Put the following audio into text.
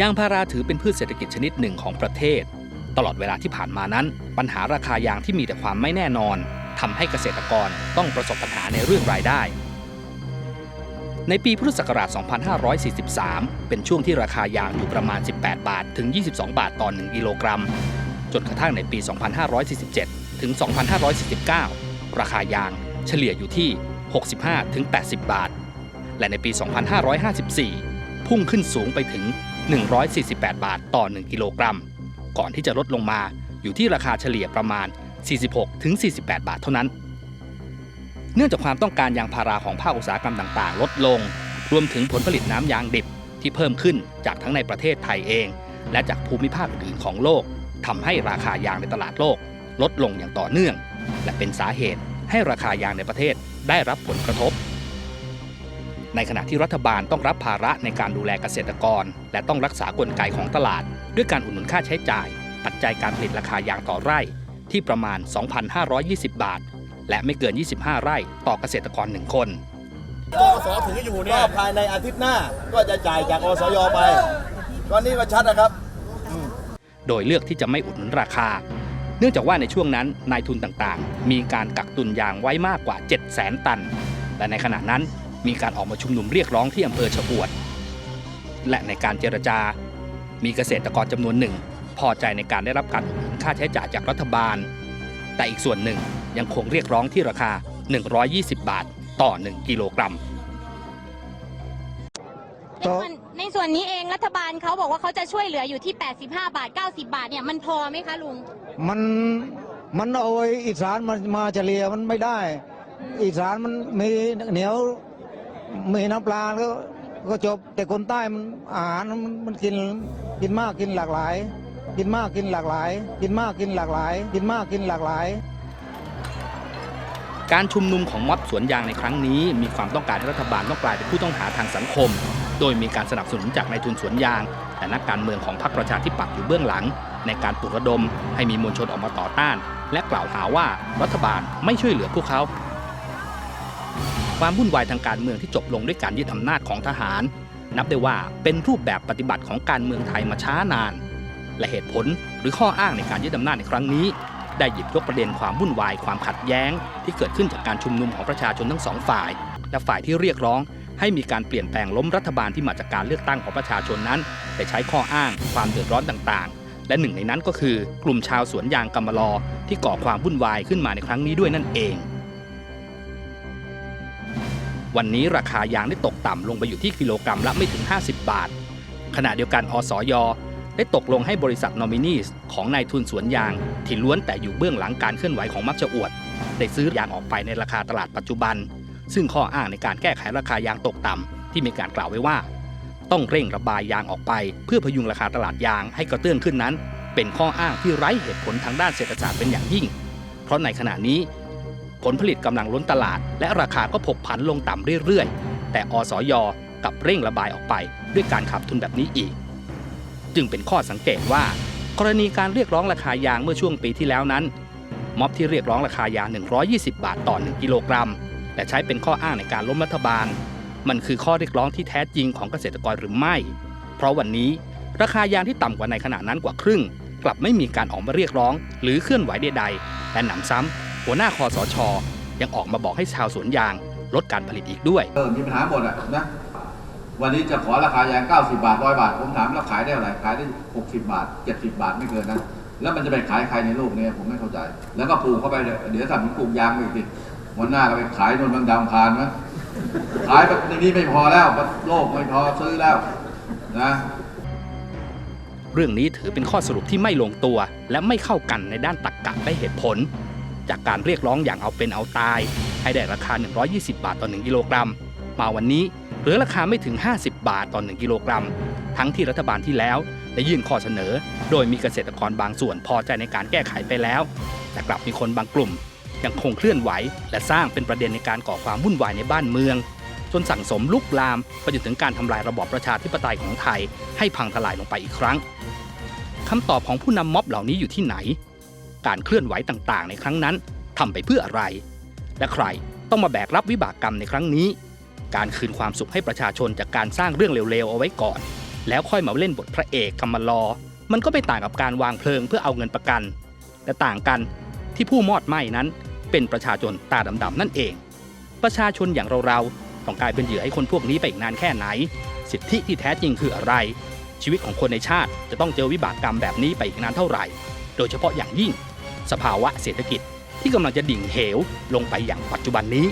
ยางพาราถือเป็นพืชเศรษฐกิจชนิดหนึ่งของประเทศ ตลอดเวลาที่ผ่านมานั้น ปัญหาราคายางที่มีแต่ความไม่แน่นอนทำให้เกษตรกรต้องประสบปัญหาในเรื่องรายได้ ในปีพุทธศักราช 2543 เป็นช่วงที่ราคายางอยู่ประมาณ 18 บาท ถึง 22 บาทต่อ 1 กิโลกรัม จนกระทั่งในปี 2547 ถึง 2549 ราคายางเฉลี่ยอยู่ที่ 65 ถึง 80 บาท และในปี 2554 พุ่งขึ้นสูงไปถึง 148 บาทต่อ 1 กิโลกรัม ก่อนที่จะลดลงมาอยู่ที่ราคาเฉลี่ยประมาณ 46-48 บาทเท่านั้น เนื่องจากความต้องการยางพาราของภาคอุตสาหกรรมต่าง ๆ ลดลง รวมถึงผลผลิตน้ำยางดิบที่เพิ่มขึ้นจากทั้งในประเทศไทยเอง และจากภูมิภาคอื่นของโลกทำให้ราคายางในตลาดโลก ลดลงอย่างต่อเนื่อง และเป็นสาเหตุให้ราคายางในประเทศได้รับผลกระทบ ในขณะที่รัฐบาลต้องรับภาระในการดูแลเกษตรกร และต้องรักษากลไกของตลาด ด้วยการอุดหนุนค่าใช้จ่าย ปัจจัยการผลิตราคายางต่อไร่ ที่ประมาณ 2,520 บาท และไม่เกิน 25 ไร่ต่อเกษตรกร1คนอสถืออยู่เนี่ยภายในอาทิตย์หน้าก็จะจ่ายจากอสยไปตอนนี้ก็ชัดนะครับ โดยเลือกที่จะไม่อุดหนุนราคา เนื่องจากว่าในช่วงนั้นนายทุนต่างๆ มีการกักตุนยางไว้มากกว่า 7 0 0 0 0 0 ตัน และในขณะนั้น มีการออกมาชุมนุมเรียกร้องที่อำเภอชะอวด และในการเจรจา มีเกษตรกรจำนวนหนึ่ง พอใจในการได้รับการอุดหนุนค่าใช้จ่ายจากรัฐบาล แต่อีกส่วนหนึ่งยังคงเรียกร้องที่ราคา 120 บาทต่อ 1 กิโลกรัมในส่วนในส่วนนี้เองรัฐบาลเขาบอกว่าเขาจะช่วยเหลืออยู่ที่ 85 บาท 90 บาทเนี่ยมันพอไหมคะลุง มันมันเอาไอ้อีสานมันมาเฉลี่ยมันไม่ได้ อีสานมันมีเหนียว มีน้ำปลาแล้วก็จบ แต่คนใต้มันอาหารมันมันกินกินมากกินหลากหลาย กินมากกินหลากหลาย กินมากกินหลากหลาย กินมากกินหลากหลาย การชุมนุมของม็อบสวนยางในครั้งนี้ มีความต้องการให้รัฐบาลต้องกลายเป็นผู้ต้องหาทางสังคม โดยมีการสนับสนุนจากนายทุนสวนยาง และนักการเมืองของพรรคประชาธิปัตย์อยู่เบื้องหลัง ในการปลุกระดม ให้มีมวลชนออกมาต่อต้าน และกล่าวหาว่ารัฐบาลไม่ช่วยเหลือพวกเขา ความวุ่นวายทางการเมืองที่จบลงด้วยการยึดอำนาจของทหาร นับได้ว่าเป็นรูปแบบปฏิบัติของการเมืองไทยมาช้านาน และเหตุผลหรือข้ออ้างในการยึดอำนาจในครั้งนี้ ได้หยิบยกประเด็นความวุ่นวายความขัดแย้ง ที่เกิดขึ้นจากการชุมนุมของประชาชนทั้งสองฝ่าย และฝ่ายที่เรียกร้อง ให้มีการเปลี่ยนแปลงล้มรัฐบาลที่มาจากการเลือกตั้งของประชาชนนั้นไปใช้ข้ออ้างความเดือดร้อนต่างๆ และหนึ่งในนั้นก็คือกลุ่มชาวสวนยางกำมะลอที่ก่อความวุ่นวายขึ้นมาในครั้งนี้ด้วยนั่นเอง วันนี้ราคายางได้ตกต่ำลงไปอยู่ที่กิโลกรัมละไม่ถึง 50 บาท ขณะเดียวกันอสอยได้ตกลงให้บริษัทนอมินีสของนายทุนสวนยางที่ล้วนแต่อยู่เบื้องหลังการเคลื่อนไหวของมักจะอวด ได้ซื้อยางออกไปในราคาตลาดปัจจุบัน ซึ่งข้ออ้างในการแก้ไขราคายางตกต่ำที่มีการกล่าวไว้ว่า ต้องเร่งระบายยางออกไป เพื่อพยุงราคาตลาดยางให้กระเตื้องขึ้นนั้น เป็นข้ออ้างที่ไร้เหตุผลทางด้านเศรษฐศาสตร์เป็นอย่างยิ่ง เพราะในขณะนี้ ผลผลิตกำลังล้นตลาด และราคาก็ผกผันลงต่ำเรื่อยๆ แต่อสยกลับเร่งระบายออกไปด้วยการขับทุนแบบนี้อีก จึงเป็นข้อสังเกตว่า กรณีการเรียกร้องราคายางเมื่อช่วงปีที่แล้วนั้น ม็อบที่เรียกร้องราคายาง 120 บาทต่อ 1 กิโลกรัมและใช้เป็นข้ออ้างในการล้มรัฐบาล มันคือข้อเรียกร้องที่แท้จริงของเกษตรกรหรือไม่ เพราะวันนี้ราคายางที่ต่ำกว่าในขณะนั้นกว่าครึ่ง กลับไม่มีการออกมาเรียกร้อง หรือเคลื่อนไหวใดๆและหนำซ้ำ หัวหน้าคอสช ยังออกมาบอกให้ชาวสวนยางลดการผลิตอีกด้วย เออ มีปัญหาหมดอะนะ วันนี้จะขอราคายาง 90 บาท 100 บาท ผมถามแล้วขายได้เท่าไหร่ ขายได้ 60 บาท 70 บาทไม่เกินนั้นแล้วมันจะไปขายใครในโลกนี้ผมไม่เข้าใจ แล้วก็ปลูกเข้าไป เดี๋ยวเดี๋ยวทำเป็นปลูกยางไปอีกทีวันหน้าก็ไปขายโนนบางดาวพานนะขายแบบนี้ไม่พอแล้ว โลกไม่พอซื้อแล้วนะเรื่องนี้ถือเป็นข้อสรุปที่ไม่ลงตัว และไม่เข้ากันในด้านตรรกกะและเหตุผล จากการเรียกร้องอย่างเอาเป็นเอาตาย ให้ได้ราคา 120 บาทต่อ 1 กิโลกรัม มาวันนี้เหลือราคาไม่ถึง 50 บาทต่อ 1 กิโลกรัม ทั้งที่รัฐบาลที่แล้วได้ยื่นข้อเสนอ โดยมีเกษตรกรบางส่วนพอใจในการแก้ไขไปแล้ว แต่กลับมีคนบางกลุ่ม ยังคงเคลื่อนไหว และสร้างเป็นประเด็นในการก่อความวุ่นวายในบ้านเมือง จนสั่งสมลุกลามไปจนถึงการทำลายระบอบประชาธิปไตยของไทย ให้พังทลายลงไปอีกครั้งคำตอบของผู้นำม็อบเหล่านี้อยู่ที่ไหน การเคลื่อนไหวต่างๆ ในครั้งนั้นทำไปเพื่ออะไร และใครต้องมาแบกรับวิบากกรรมในครั้งนี้ การคืนความสุขให้ประชาชนจากการสร้างเรื่องเลวๆเอาไว้ก่อน แล้วค่อยมาเล่นบทพระเอกกำมารอมันก็ไม่ต่างกับการวางเพลิงเพื่อเอาเงินประกัน แต่ต่างกันที่ผู้มอดไหม้นั้น เป็นประชาชนตาดำๆนั่นเอง ประชาชนอย่างเราๆต้องกลายเป็นเหยื่อให้คนพวกนี้ไปอีกนานแค่ไหน สิทธิที่แท้จริงคืออะไรชีวิตของคนในชาติจะต้องเจอวิบากกรรมแบบนี้ไปอีกนานเท่าไหร่ โดยเฉพาะอย่างยิ่ง สภาวะเศรษฐกิจที่กำลังจะดิ่งเหวลงไปอย่างปัจจุบันนี้